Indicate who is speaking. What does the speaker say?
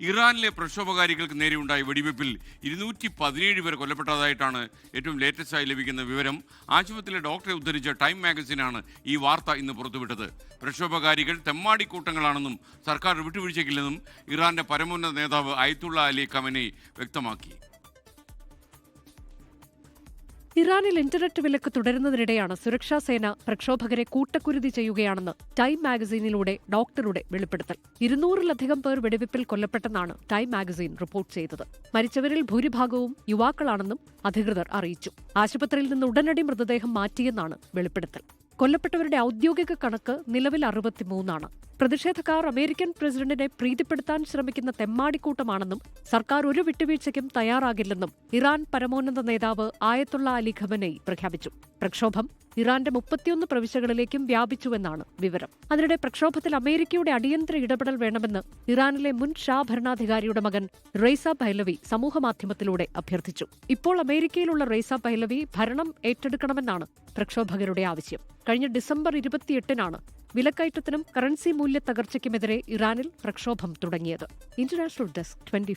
Speaker 1: ഇറാനിലെ പ്രക്ഷോഭകാരികൾക്ക് നേരെയുണ്ടായ വെടിവെപ്പിൽ ഇരുന്നൂറ്റി പതിനേഴ് പേർ കൊല്ലപ്പെട്ടതായിട്ടാണ് ഏറ്റവും ലേറ്റസ്റ്റായി ലഭിക്കുന്ന വിവരം. ആശുപത്രിയിലെ ഡോക്ടറെ ഉദ്ധരിച്ച ടൈം മാഗസിനാണ് ഈ വാർത്ത ഇന്ന് പുറത്തുവിട്ടത്. പ്രക്ഷോഭകാരികൾ തെമ്മാടി കൂട്ടങ്ങളാണെന്നും സർക്കാർ വിട്ടുവീഴ്ചയ്ക്കില്ലെന്നും ഇറാന്റെ പരമോന്നത നേതാവ് അയത്തുള്ള അലി കമനെ വ്യക്തമാക്കി.
Speaker 2: ഇറാനിൽ ഇന്റർനെറ്റ് വിലക്ക് തുടരുന്നതിനിടെയാണ് സുരക്ഷാ സേന പ്രക്ഷോഭകരെ കൂട്ടക്കുരുതി ചെയ്യുകയാണെന്ന് ടൈം മാഗസീനിലൂടെ ഡോക്ടറുടെ വെളിപ്പെടുത്തൽ. ഇരുന്നൂറിലധികം പേർ വെടിവെപ്പിൽ കൊല്ലപ്പെട്ടെന്നാണ് ടൈം മാഗസീൻ റിപ്പോർട്ട് ചെയ്തത്. മരിച്ചവരിൽ ഭൂരിഭാഗവും യുവാക്കളാണെന്നും അധികൃതർ അറിയിച്ചു. ആശുപത്രിയിൽ നിന്ന് ഉടനടി മൃതദേഹം മാറ്റിയെന്നാണ് വെളിപ്പെടുത്തൽ. കൊല്ലപ്പെട്ടവരുടെ ഔദ്യോഗിക കണക്ക് നിലവിൽ അറുപത്തിമൂന്നാണ്. പ്രതിഷേധക്കാർ അമേരിക്കൻ പ്രസിഡന്റിനെ പ്രീതിപ്പെടുത്താൻ ശ്രമിക്കുന്ന തെമ്മാടിക്കൂട്ടമാണെന്നും സർക്കാർ ഒരു വിട്ടുവീഴ്ചയ്ക്കും തയ്യാറാകില്ലെന്നും ഇറാൻ പരമോന്നത നേതാവ് ആയത്തുള്ള അലി ഖമനൈ പ്രഖ്യാപിച്ചു. പ്രക്ഷോഭം ഇറാന്റെ മുപ്പത്തിയൊന്ന് പ്രവിശ്യകളിലേക്കും വ്യാപിച്ചുവെന്നാണ് വിവരം. അതിനിടെ പ്രക്ഷോഭത്തിൽ അമേരിക്കയുടെ അടിയന്തര ഇടപെടൽ വേണമെന്ന് ഇറാനിലെ മുൻ ഷാ ഭരണാധികാരിയുടെ മകൻ റെയ്സ പൈലവി സമൂഹമാധ്യമത്തിലൂടെ അഭ്യർത്ഥിച്ചു. ഇപ്പോൾ അമേരിക്കയിലുള്ള റെയ്സ പൈലവി ഭരണം ഏറ്റെടുക്കണമെന്നാണ് പ്രക്ഷോഭകരുടെ ആവശ്യം. കഴിഞ്ഞ ഡിസംബർ ഇരുപത്തിയെട്ടിനാണ് വിലക്കയറ്റത്തിനും കറൻസി മൂല്യ തകർച്ചയ്ക്കുമെതിരെ ഇറാനിൽ പ്രക്ഷോഭം തുടങ്ങിയത്. International desk twenty